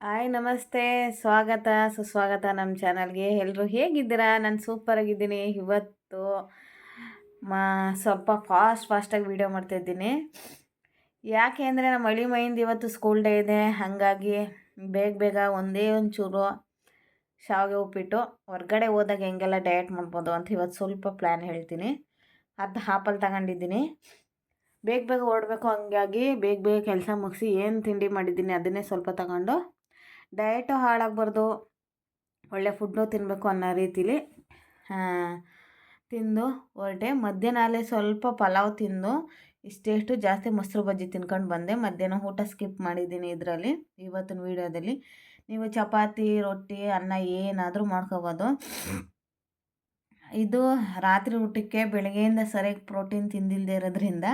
Hi, ನಮಸ್ತೆ. ಸ್ವಾಗತ, ಸುಸ್ವಾಗತ ನಮ್ಮ ಚಾನಲ್ಗೆ. ಎಲ್ಲರೂ ಹೇಗಿದ್ದೀರಾ? ನಾನು ಸೂಪರಾಗಿದ್ದೀನಿ. ಇವತ್ತು ಮಾ, ಸ್ವಲ್ಪ ಫಾಸ್ಟ್, ಫಾಸ್ಟಾಗಿ ವೀಡಿಯೋ ಮಾಡ್ತಾಯಿದ್ದೀನಿ ಯಾಕೆ ಅಂದರೆ ನಮ್ಮ ಹಳಿ ಮೈಯಿಂದ ಇವತ್ತು ಸ್ಕೂಲ್ ಡೇ ಇದೆ. ಹಾಗಾಗಿ ಬೇಗ ಬೇಗ ಒಂದೇ ಒಂದು ಚೂರು ಶಾವಿಗೆ ಉಪ್ಪಿಟ್ಟು ಹೊರ್ಗಡೆ ಹೋದಾಗ ಹೆಂಗೆಲ್ಲ ಡಯಟ್ ಮಾಡ್ಬೋದು ಅಂತ ಇವತ್ತು ಸ್ವಲ್ಪ ಪ್ಲ್ಯಾನ್ ಹೇಳ್ತೀನಿ. ಅದು ಹಾಪಲ್ಲಿ ತಗೊಂಡಿದ್ದೀನಿ. ಬೇಗ ಬೇಗ ಓಡಬೇಕು ಹಂಗಾಗಿ ಬೇಗ ಬೇಗ ಕೆಲಸ ಮುಗಿಸಿ ಏನು ತಿಂಡಿ ಮಾಡಿದ್ದೀನಿ ಅದನ್ನೇ ಸ್ವಲ್ಪ ತಗೊಂಡು ಡಯಟು ಹಾಳಾಗಬಾರ್ದು. ಒಳ್ಳೆ ಫುಡ್ನು ತಿನ್ನಬೇಕು ಅನ್ನೋ ರೀತಿಲಿ ತಿಂದು ಹೊರಟೆ. ಮಧ್ಯಾಹ್ನ ಸ್ವಲ್ಪ ಪಲಾವ್ ತಿಂದು ಇಷ್ಟೆಷ್ಟು ಜಾಸ್ತಿ ಮೊಸರು ಬಜ್ಜಿ ತಿನ್ಕೊಂಡು ಬಂದೆ. ಮಧ್ಯಾಹ್ನ ಊಟ ಸ್ಕಿಪ್ ಮಾಡಿದ್ದೀನಿ ಇದರಲ್ಲಿ, ಇವತ್ತಿನ ವೀಡಿಯೋದಲ್ಲಿ. ನೀವು ಚಪಾತಿ, ರೊಟ್ಟಿ, ಅನ್ನ ಏನಾದರೂ ಮಾಡ್ಕೋಬೋದು. ಇದು ರಾತ್ರಿ ಊಟಕ್ಕೆ ಬೆಳಗ್ಗೆಯಿಂದ ಸರಿಯಾಗಿ ಪ್ರೋಟೀನ್ ತಿಂದಿಲ್ಲದೆ ಇರೋದ್ರಿಂದ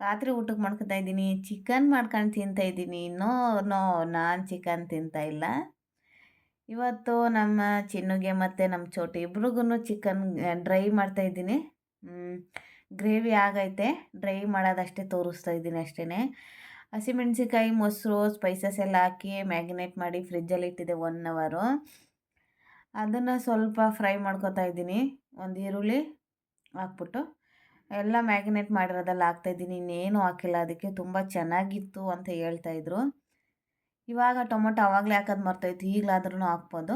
ರಾತ್ರಿ ಊಟಕ್ಕೆ ಮಾಡ್ಕೊತಾ ಇದ್ದೀನಿ. ಚಿಕನ್ ಮಾಡ್ಕೊಂಡು ತಿಂತಾ ಇದ್ದೀನಿ. ನೋ ನೋ, ನಾನು ಚಿಕನ್ ತಿಂತಾ ಇಲ್ಲ. ಇವತ್ತು ನಮ್ಮ ಚಿನ್ನುಗೆ ಮತ್ತು ನಮ್ಮ ಚೋಟಿ ಇಬ್ರಿಗೂ ಚಿಕನ್ ಡ್ರೈ ಮಾಡ್ತಾ ಇದ್ದೀನಿ. ಗ್ರೇವಿ ಆಗೈತೆ. ಡ್ರೈ ಮಾಡೋದಷ್ಟೇ ತೋರಿಸ್ತಾ ಇದ್ದೀನಿ ಅಷ್ಟೇ ಹಸಿಮೆಣ್ಸಿಕಾಯಿ ಮೊಸರು ಸ್ಪೈಸಸ್ ಎಲ್ಲ ಹಾಕಿ ಮ್ಯಾಗಿನೇಟ್ ಮಾಡಿ ಫ್ರಿಜ್ಜಲ್ಲಿ ಇಟ್ಟಿದ್ದೆ ಒನ್ ಅವರು ಅದನ್ನು ಸ್ವಲ್ಪ ಫ್ರೈ ಮಾಡ್ಕೊತಾ ಇದ್ದೀನಿ. ಒಂದು ಈರುಳ್ಳಿ ಹಾಕ್ಬಿಟ್ಟು. ಎಲ್ಲ ಮ್ಯಾಗಿನೇಟ್ ಮಾಡಿರೋದೆಲ್ಲ ಹಾಕ್ತಾಯಿದ್ದೀನಿ ಇನ್ನೇನು ಹಾಕಿಲ್ಲ. ಅದಕ್ಕೆ ತುಂಬ ಚೆನ್ನಾಗಿತ್ತು ಅಂತ ಹೇಳ್ತಾಯಿದ್ರು ಇವಾಗ ಟೊಮೊಟೊ ಆವಾಗಲೇ ಹಾಕೋದು ಮರ್ತಾಯಿತ್ತು ಈಗಲಾದ್ರೂ ಹಾಕ್ಬೋದು.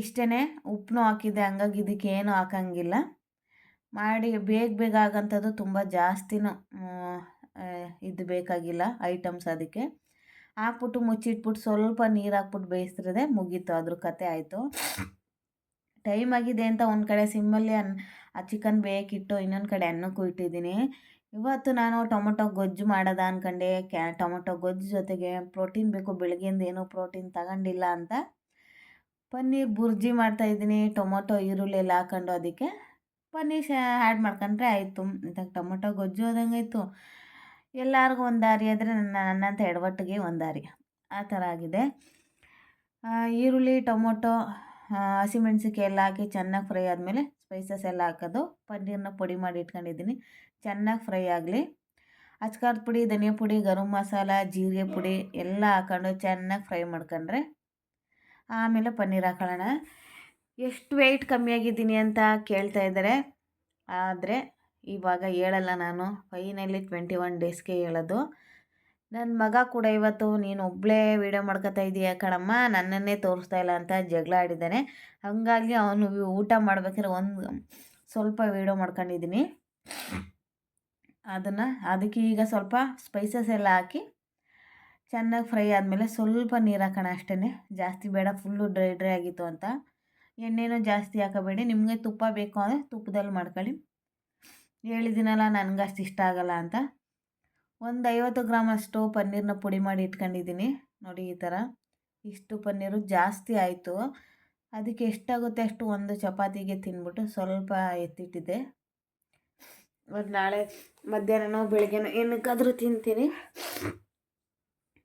ಇಷ್ಟೇ ಉಪ್ಪು ಹಾಕಿದ್ದೆ. ಹಂಗಾಗಿ ಇದಕ್ಕೆ ಏನು ಹಾಕಂಗಿಲ್ಲ. ಮಾಡಿ ಬೇಗ ಬೇಗ ಆಗೋಂಥದ್ದು ತುಂಬ ಜಾಸ್ತಿನೂ ಇದು ಬೇಕಾಗಿಲ್ಲ ಐಟಮ್ಸ್ ಅದಕ್ಕೆ. ಹಾಕ್ಬಿಟ್ಟು ಮುಚ್ಚಿಟ್ಬಿಟ್ಟು ಸ್ವಲ್ಪ ನೀರು ಹಾಕ್ಬಿಟ್ಟು ಬೇಯಿಸ್ತಿರೋದೆ ಮುಗೀತು. ಅದ್ರ ಕತೆ ಆಯಿತು. ಟೈಮ್ ಆಗಿದೆ ಅಂತ ಒಂದು ಕಡೆ ಸಿಮ್ಮಲ್ಲಿ ಅನ್ ಆ ಚಿಕನ್ ಬೇಕಿಟ್ಟು ಇನ್ನೊಂದು ಕಡೆ ಅನ್ನಕ್ಕೂ ಇಟ್ಟಿದ್ದೀನಿ. ಇವತ್ತು ನಾನು ಟೊಮೊಟೊ ಗೊಜ್ಜು ಮಾಡೋದ ಅಂದ್ಕೊಂಡೆ ಕ್ಯಾ, ಟೊಮೊಟೊ ಗೊಜ್ಜು ಜೊತೆಗೆ ಪ್ರೋಟೀನ್ ಬೇಕು ಬೆಳಗ್ಗೆಯಿಂದ ಏನೂ ಪ್ರೋಟೀನ್ ತಗೊಂಡಿಲ್ಲ ಅಂತ. ಪನ್ನೀರ್ ಬುರ್ಜಿ ಮಾಡ್ತಾಯಿದ್ದೀನಿ ಟೊಮೊಟೊ ಈರುಳ್ಳಿ ಎಲ್ಲ ಹಾಕೊಂಡು ಅದಕ್ಕೆ. ಪನ್ನೀರ್ ಶ ಆ್ಯಡ್ ಮಾಡ್ಕೊಂಡ್ರೆ ಆಯಿತು. ಇದಕ್ಕೆ ಟೊಮೊಟೊ ಗೊಜ್ಜು ಆದಂಗಾಯ್ತು ಎಲ್ಲರಿಗೂ ಒಂದು ದಾರಿ ಆದರೆ ನನ್ನ ನನ್ನಂಥ ಎಡವಟ್ಟಿಗೆ ಒಂದು ದಾರಿ. ಆ ಥರ ಆಗಿದೆ. ಈರುಳ್ಳಿ, ಟೊಮೊಟೊ ಹಸಿಮೆಣ್ಸಿಕಾಯಿ ಎಲ್ಲ ಹಾಕಿ ಚೆನ್ನಾಗಿ ಫ್ರೈ ಆದಮೇಲೆ ಸ್ಪೈಸಸ್ ಎಲ್ಲ ಹಾಕೋದು. ಪನ್ನೀರನ್ನ ಪುಡಿ ಮಾಡಿ ಇಟ್ಕೊಂಡಿದ್ದೀನಿ. ಚೆನ್ನಾಗಿ ಫ್ರೈ ಆಗಲಿ. ಅಚ್ಕಾರದ ಪುಡಿ, ಧನಿಯಾ ಪುಡಿ, ಗರಂ ಮಸಾಲ, ಜೀರಿಗೆ ಪುಡಿ ಎಲ್ಲ ಹಾಕೊಂಡು ಚೆನ್ನಾಗಿ ಫ್ರೈ ಮಾಡ್ಕೊಂಡ್ರೆ ಆಮೇಲೆ ಪನ್ನೀರ್ ಹಾಕೊಳ್ಳೋಣ. ಎಷ್ಟು ವೆಯ್ಟ್ ಕಮ್ಮಿ ಆಗಿದ್ದೀನಿ ಅಂತ ಕೇಳ್ತಾ ಇದ್ದಾರೆ. ಆದರೆ ಇವಾಗ ಹೇಳಲ್ಲ ನಾನು. ಫೈನಲಿ ಟ್ವೆಂಟಿ ಒನ್ ಡೇಸ್ಗೆ ಹೇಳೋದು. ನನ್ನ ಮಗ ಕೂಡ ಇವತ್ತು ನೀನು ಒಬ್ಬಳೇ ವೀಡಿಯೋ ಮಾಡ್ಕೊತಾ ಇದೀಯ ಕಣಮ್ಮ? ನನ್ನನ್ನೇ ತೋರಿಸ್ತಾ ಇಲ್ಲ ಅಂತ ಜಗಳ ಆಡಿದ್ದಾನೆ. ಹಾಗಾಗಿ ಅವನು ಊಟ ಮಾಡ್ಬೇಕಾದ್ರೆ ಒಂದು ಸ್ವಲ್ಪ ವೀಡಿಯೋ ಮಾಡ್ಕೊಂಡಿದ್ದೀನಿ. ಅದನ್ನು, ಅದಕ್ಕೆ ಈಗ ಸ್ವಲ್ಪ ಸ್ಪೈಸಸ್ ಎಲ್ಲ ಹಾಕಿ ಚೆನ್ನಾಗಿ ಫ್ರೈ ಆದಮೇಲೆ ಸ್ವಲ್ಪ ನೀರು ಹಾಕೋಣ ಅಷ್ಟೇ ಜಾಸ್ತಿ ಬೇಡ ಫುಲ್ಲು ಡ್ರೈ ಡ್ರೈ ಆಗಿತ್ತು ಅಂತ. ಎಣ್ಣೆನೂ ಜಾಸ್ತಿ ಹಾಕೋಬೇಡಿ. ನಿಮಗೆ ತುಪ್ಪ ಬೇಕು ಅಂದರೆ ತುಪ್ಪದಲ್ಲಿ ಮಾಡ್ಕೊಳ್ಳಿ. ಹೇಳಿದ್ದೀನಲ್ಲ, ನನಗಷ್ಟು ಇಷ್ಟ ಆಗಲ್ಲ ಅಂತ. ಒಂದು ಐವತ್ತು ಗ್ರಾಮಷ್ಟು ಪನ್ನೀರನ್ನ ಪುಡಿ ಮಾಡಿ ಇಟ್ಕೊಂಡಿದ್ದೀನಿ. ನೋಡಿ ಈ ಥರ. ಇಷ್ಟು ಪನ್ನೀರು ಜಾಸ್ತಿ ಆಯಿತು. ಅದಕ್ಕೆ ಎಷ್ಟಾಗುತ್ತೆ ಅಷ್ಟು ಒಂದು ಚಪಾತಿಗೆ ತಿನ್ಬಿಟ್ಟು ಸ್ವಲ್ಪ ಎತ್ತಿಟ್ಟಿದ್ದೆ. ಮತ್ತು ನಾಳೆ ಮಧ್ಯಾಹ್ನನೋ ಬೆಳಗ್ಗೆನೋ ಏನಕ್ಕಾದರೂ ತಿಂತೀನಿ.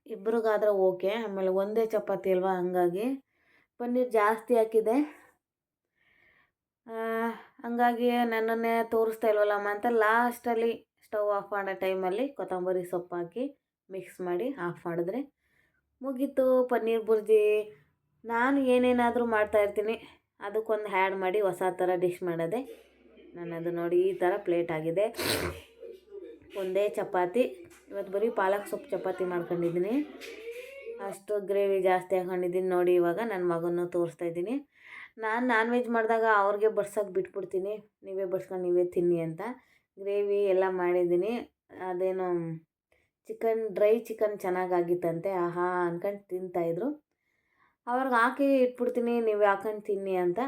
ಇಬ್ಬರಿಗಾದ್ರೆ ಓಕೆ. ಆಮೇಲೆ ಒಂದೇ ಚಪಾತಿ ಅಲ್ವಾ? ಹಂಗಾಗಿ ಪನ್ನೀರ್ ಜಾಸ್ತಿ ಹಾಕಿದೆ. ಹಂಗಾಗಿ ನನ್ನನ್ನೇ ತೋರಿಸ್ತಾ ಇಲ್ವಲ್ಲಮ್ಮ ಅಂತ ಲಾಸ್ಟಲ್ಲಿ ಸ್ಟವ್ ಆಫ್ ಮಾಡೋ ಟೈಮಲ್ಲಿ ಕೊತ್ತಂಬರಿ ಸೊಪ್ಪು ಹಾಕಿ ಮಿಕ್ಸ್ ಮಾಡಿ ಆಫ್ ಮಾಡಿದ್ರೆ ಮುಗೀತು. ಪನ್ನೀರ್ ಬುರ್ಜಿ. ನಾನು ಏನೇನಾದರೂ ಮಾಡ್ತಾಯಿರ್ತೀನಿ ಅದಕ್ಕೊಂದು ಹ್ಯಾಡ್ ಮಾಡಿ ಹೊಸ ಥರ ಡಿಶ್ ಮಾಡೋದೆ ನನ್ನದು ನೋಡಿ ಈ ಥರ ಪ್ಲೇಟ್ ಆಗಿದೆ. ಒಂದೇ ಚಪಾತಿ. ಇವತ್ತು ಬರೀ ಪಾಲಕ್ ಸೊಪ್ಪು ಚಪಾತಿ ಮಾಡ್ಕೊಂಡಿದ್ದೀನಿ. ಅಷ್ಟು ಗ್ರೇವಿ ಜಾಸ್ತಿ ಹಾಕೊಂಡಿದ್ದೀನಿ ನೋಡಿ ಇವಾಗ ನನ್ನ ಮಗನೂ ತೋರಿಸ್ತಾ ಇದ್ದೀನಿ. ನಾನು ನಾನ್ ವೆಜ್ ಮಾಡಿದಾಗ ಅವ್ರಿಗೆ ಬಡ್ಸೋಕೆ ಬಿಟ್ಬಿಡ್ತೀನಿ. ನೀವೇ ಬಡ್ಸ್ಕೊಂಡು ನೀವೇ ತಿನ್ನಿ ಅಂತ. ಗ್ರೇವಿ ಎಲ್ಲ ಮಾಡಿದ್ದೀನಿ. ಅದೇನು ಚಿಕನ್, ಡ್ರೈ ಚಿಕನ್ ಚೆನ್ನಾಗಾಗಿತ್ತಂತೆ, ಆಹಾ ಅಂದ್ಕೊಂಡು ತಿಂತಾಯಿದ್ರು ಅವ್ರಿಗೆ ಹಾಕಿ ಇಟ್ಬಿಡ್ತೀನಿ, ನೀವು ಹಾಕೊಂಡು ತಿನ್ನಿ ಅಂತ.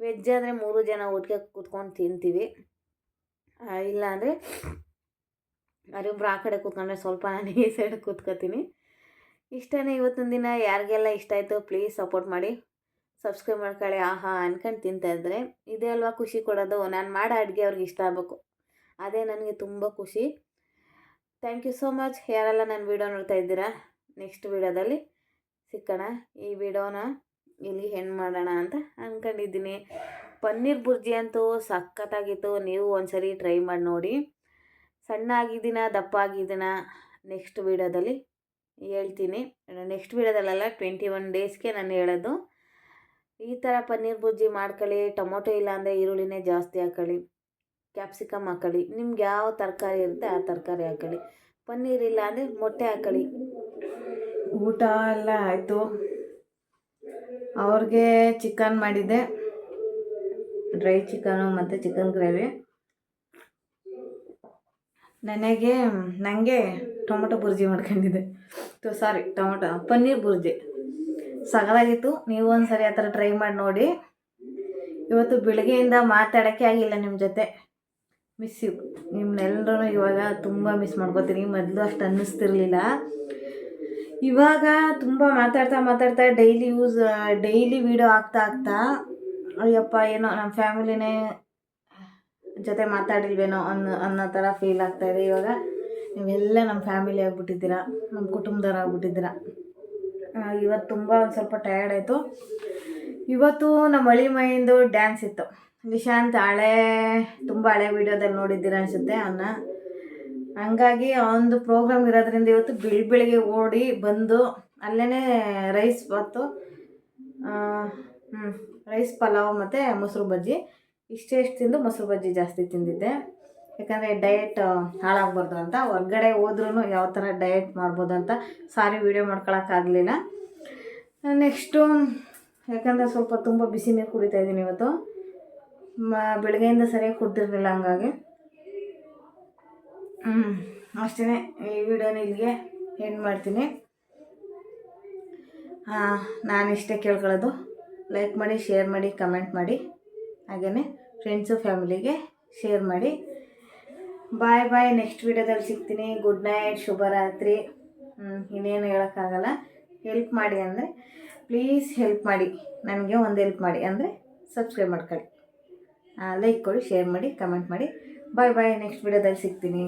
ವೆಜ್ ಅಂದರೆ ಮೂರು ಜನ ಒಟ್ಟಿಗೆ ಕೂತ್ಕೊಂಡು ತಿಂತೀವಿ. ಇಲ್ಲ ಅಂದರೆ ಆ ಕಡೆ ಕೂತ್ಕೊಂಡ್ರೆ ಸ್ವಲ್ಪ ನಾನು ಈ ಸೈಡ್ ಕೂತ್ಕೋತೀನಿ. ಇಷ್ಟೇ ಇವತ್ತಿನ ದಿನ. ಯಾರಿಗೆಲ್ಲ ಇಷ್ಟ ಆಯಿತು ಪ್ಲೀಸ್ ಸಪೋರ್ಟ್ ಮಾಡಿ. ಸಬ್ಸ್ಕ್ರೈಬ್ ಮಾಡ್ಕೊಳ್ಳಿ. ಆಹಾ ಅನ್ಕೊಂಡು ತಿಂತಾಯಿದ್ರೆ ಇದೇ ಅಲ್ವಾ ಖುಷಿ ಕೊಡೋದು. ನಾನು ಮಾಡೋ ಅಡುಗೆ ಅವ್ರಿಗೆ ಇಷ್ಟ ಆಗಬೇಕು. ಅದೇ ನನಗೆ ತುಂಬ ಖುಷಿ. ಥ್ಯಾಂಕ್ ಯು ಸೋ ಮಚ್ ಯಾರೆಲ್ಲ ನನ್ನ ವೀಡಿಯೋ ನೋಡ್ತಾ ಇದ್ದೀರಾ? ನೆಕ್ಸ್ಟ್ ವೀಡಿಯೋದಲ್ಲಿ ಸಿಕ್ಕೋಣ. ಈ ವಿಡಿಯೋನ ಇಲ್ಲಿ ಹೆಣ್ಣು ಮಾಡೋಣ ಅಂತ ಅಂದ್ಕೊಂಡಿದ್ದೀನಿ ಪನ್ನೀರ್ ಬುರ್ಜಿ ಅಂತೂ ಸಖತ್ತಾಗಿತ್ತು. ನೀವು ಒಂದ್ಸರಿ ಟ್ರೈ ಮಾಡಿ ನೋಡಿ. ಸಣ್ಣ ಆಗಿದ್ದೀನ ದಪ್ಪ ಆಗಿದ್ದೀನ ನೆಕ್ಸ್ಟ್ ವೀಡಿಯೋದಲ್ಲಿ ಹೇಳ್ತೀನಿ. ನೆಕ್ಸ್ಟ್ ವೀಡಿಯೋದಲ್ಲೆಲ್ಲ ಟ್ವೆಂಟಿ ಒನ್ ಡೇಸ್ಗೆ ನಾನು ಹೇಳೋದು. ಈ ಥರ ಪನ್ನೀರ್ ಬುರ್ಜಿ ಮಾಡ್ಕೊಳ್ಳಿ. ಟೊಮೊಟೊ ಇಲ್ಲ ಅಂದರೆ ಈರುಳ್ಳಿನೇ ಜಾಸ್ತಿ ಹಾಕೊಳ್ಳಿ. ಕ್ಯಾಪ್ಸಿಕಮ್ ಹಾಕೊಳ್ಳಿ ನಿಮ್ಗೆ ಯಾವ ತರಕಾರಿ ಇರುತ್ತೆ ಆ ತರಕಾರಿ ಹಾಕೊಳ್ಳಿ ಪನ್ನೀರ್ ಇಲ್ಲ ಅಂದರೆ ಮೊಟ್ಟೆ ಹಾಕೊಳ್ಳಿ ಊಟ ಎಲ್ಲ ಆಯಿತು. ಅವ್ರಿಗೆ ಚಿಕನ್ ಮಾಡಿದ್ದೆ. ಡ್ರೈ ಚಿಕನು ಮತ್ತು ಚಿಕನ್ ಗ್ರೇವಿ. ನನಗೆ ನನಗೆ ಟೊಮೊಟೊ ಬುರ್ಜಿ ಮಾಡ್ಕೊಂಡಿದ್ದೆ. Sorry tomato, paneer bhurji. ಸಗಲಾಗಿತ್ತು ನೀವು ಒಂದು ಸರಿ ಆ ಥರ ಟ್ರೈ ಮಾಡಿ ನೋಡಿ. ಇವತ್ತು ಬೆಳಗ್ಗೆಯಿಂದ ಮಾತಾಡೋಕ್ಕೆ ಆಗಿಲ್ಲ ನಿಮ್ಮ ಜೊತೆ. ಮಿಸ್ ಯು ನಿಮ್ಮನ್ನೆಲ್ಲರೂ ಇವಾಗ ತುಂಬ ಮಿಸ್ ಮಾಡ್ಕೋತೀನಿ. ಮೊದಲು ಅಷ್ಟು ಅನ್ನಿಸ್ತಿರ್ಲಿಲ್ಲ. ಇವಾಗ ತುಂಬ ಮಾತಾಡ್ತಾ ಮಾತಾಡ್ತಾ ಡೈಲಿ ಯೂಸ್ ಡೈಲಿ ವೀಡಿಯೋ ಆಗ್ತಾ ಆಗ್ತಾ, ಅಯ್ಯಪ್ಪ, ಏನೋ ನಮ್ಮ ಫ್ಯಾಮಿಲಿನೇ ಜೊತೆ ಮಾತಾಡಿಲ್ವೇನೋ ಅನ್ನೋ ಅನ್ನೋ ಥರ ಫೀಲ್ ಆಗ್ತಾಯಿದೆ ಇವಾಗ. ನೀವೆಲ್ಲ ನಮ್ಮ ಫ್ಯಾಮಿಲಿ ಆಗಿಬಿಟ್ಟಿದ್ದೀರಾ ನಮ್ಮ ಕುಟುಂಬದವ್ರು ಆಗ್ಬಿಟ್ಟಿದ್ದೀರಾ ಇವತ್ತು ತುಂಬ ಒಂದು ಸ್ವಲ್ಪ ಟಯರ್ಡ್ ಆಯಿತು. ಇವತ್ತು ನಮ್ಮ ಅಳಿ ಮೈಂದು ಡ್ಯಾನ್ಸ್ ಇತ್ತು. ನಿಶಾಂತ್ ಹಳೆ, ತುಂಬ ಹಳೆ ವಿಡಿಯೋದಲ್ಲಿ ನೋಡಿದ್ದೀರ ಅನಿಸುತ್ತೆ ಅವನ್ನ ಹಂಗಾಗಿ ಅವನದು ಪ್ರೋಗ್ರಾಮ್ ಇರೋದ್ರಿಂದ ಇವತ್ತು ಬೆಳಿ ಬೆಳಿಗ್ಗೆ ಓಡಿ ಬಂದು ಅಲ್ಲೇ ರೈಸ್ ಮತ್ತು ಹ್ಞೂ ರೈಸ್ ಪಲಾವ್ ಮತ್ತು ಮೊಸರು ಬಜ್ಜಿ. ಇಷ್ಟೇ ಇಷ್ಟು ತಿಂದು ಮೊಸರು ಬಜ್ಜಿ ಜಾಸ್ತಿ ತಿಂದಿದ್ದೆ. ಯಾಕಂದರೆ ಡಯಟ್ ಹಾಳಾಗ್ಬಾರ್ದು ಅಂತ. ಹೊರ್ಗಡೆ ಹೋದ್ರೂ ಯಾವ ಥರ ಡಯಟ್ ಮಾಡ್ಬೋದು ಅಂತ ಸಾರಿ ವೀಡಿಯೋ ಮಾಡ್ಕೊಳಕ್ಕಾಗಲಿಲ್ಲ ನೆಕ್ಸ್ಟು ಯಾಕಂದರೆ ಸ್ವಲ್ಪ ತುಂಬ ಬಿಸಿ ನೀರು ಕುಡಿತಾ ಇದ್ದೀನಿ ಇವತ್ತು. ಮ, ಬೆಳಗ್ಗೆಯಿಂದ ಸರಿಯಾಗಿ ಕುಡ್ದಿರಲಿಲ್ಲ ಹಂಗಾಗಿ. ಹ್ಞೂ ಅಷ್ಟೇ ಈ ವಿಡಿಯೋನ ಇಲ್ಲಿಗೆ ಎಂಡ್ ಮಾಡ್ತೀನಿ. ನಾನು ಇಷ್ಟೇ ಕೇಳ್ಕೊಳ್ಳೋದು. ಲೈಕ್ ಮಾಡಿ ಶೇರ್ ಮಾಡಿ ಕಮೆಂಟ್ ಮಾಡಿ. ಹಾಗೇ ಫ್ರೆಂಡ್ಸು ಫ್ಯಾಮಿಲಿಗೆ ಶೇರ್ ಮಾಡಿ. ಬಾಯ್ ಬಾಯ್ ನೆಕ್ಸ್ಟ್ ವಿಡಿಯೋದಲ್ಲಿ ಸಿಗ್ತೀನಿ. ಗುಡ್ ನೈಟ್ ಶುಭರಾತ್ರಿ. ಇನ್ನೇನು ಹೇಳೋಕ್ಕಾಗಲ್ಲ. ಹೆಲ್ಪ್ ಮಾಡಿ ಅಂದರೆ ಪ್ಲೀಸ್ ಹೆಲ್ಪ್ ಮಾಡಿ. ನನಗೆ ಒಂದು ಹೆಲ್ಪ್ ಮಾಡಿ ಅಂದರೆ ಸಬ್ಸ್ಕ್ರೈಬ್ ಮಾಡ್ಕೊಳ್ಳಿ. ಲೈಕ್ ಕೊಡಿ ಶೇರ್ ಮಾಡಿ ಕಮೆಂಟ್ ಮಾಡಿ. ಬಾಯ್ ಬಾಯ್ ನೆಕ್ಸ್ಟ್ ವೀಡಿಯೋದಲ್ಲಿ ಸಿಗ್ತೀನಿ.